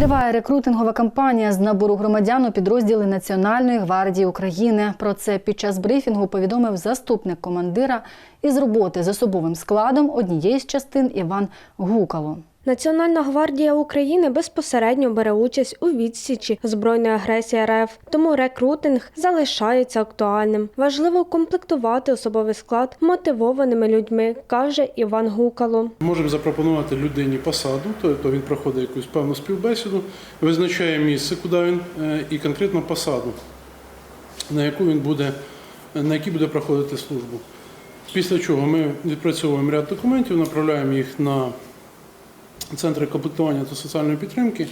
Триває рекрутингова кампанія з набору громадян у підрозділи Національної гвардії України. Про це під час брифінгу повідомив заступник командира із роботи з особовим складом однієї з частин Іван Гукало. Національна гвардія України безпосередньо бере участь у відсічі збройної агресії РФ, тому рекрутинг залишається актуальним. Важливо комплектувати особовий склад мотивованими людьми, каже Іван Гукало. Можемо запропонувати людині посаду, тобто він проходить якусь певну співбесіду, визначає місце, куди він, е, і конкретно посаду, на яку він буде, на якій буде проходити службу. Після чого ми відпрацьовуємо ряд документів, направляємо їх на центри комплектування та соціальної підтримки,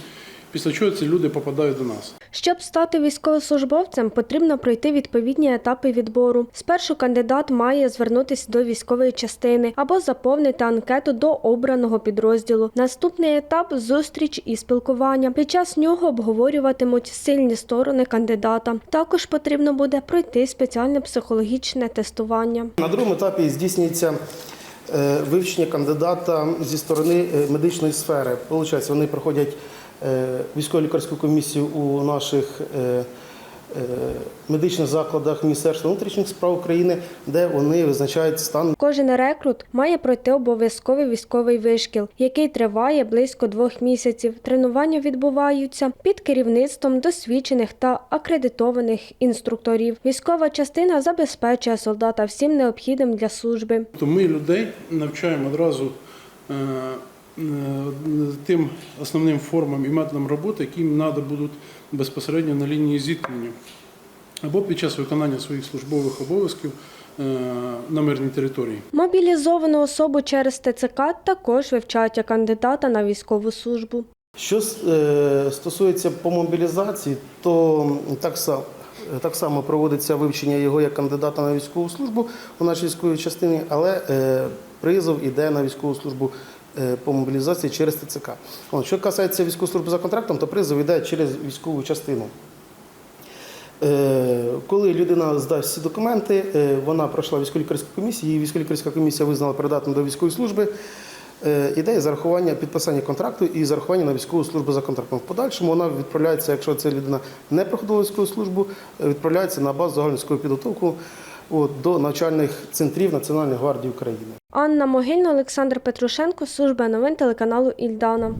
після чого ці люди попадають до нас. Щоб стати військовослужбовцем, потрібно пройти відповідні етапи відбору. Спершу кандидат має звернутися до військової частини або заповнити анкету до обраного підрозділу. Наступний етап зустріч і спілкування. Під час нього обговорюватимуть сильні сторони кандидата. Також потрібно буде пройти спеціальне психологічне тестування. На другому етапі здійснюється вивчення кандидата зі сторони е, медичної сфери. Получається, вони проходять е, військово-лікарську комісію у наших е, е, медичних закладах Міністерства внутрішніх справ України, де вони визначають стан Кожен рекрут має пройти обов'язковий військовий вишкіл, який триває близько двох місяців. Тренування відбуваються під керівництвом досвідчених та акредитованих інструкторів. Військова частина забезпечує солдата всім необхідним для служби. Тобто ми людей навчаємо одразу е, е, тим основним формам і методам роботи, які їм треба будуть безпосередньо на лінії зіткнення або під час виконання своїх службових обов'язків е, на мирній території. Мобілізовану особу через ТЦК також вивчають як кандидата на військову службу. Що е, стосується по мобілізації, то так само. Так само проводиться вивчення його як кандидата на військову службу у нашій військовій частині, але е, призов іде на військову службу по мобілізації через ТЦК. Що касається військової служби за контрактом, то призов іде через військову частину. Е, Коли людина здасть всі документи, е, вона пройшла військово-лікарську комісію, її військово-лікарська комісія визнала придатним до військової служби. е, Іде зарахування підписання контракту і зарахування на військову службу за контрактом. В подальшому вона відправляється, якщо ця людина не проходила військову службу, е, відправляється на базу загальної підготовки от, до навчальних центрів Національної гвардії України. Анна Могильна, Олександр Петрушенко, служба новин телеканалу Ільдана.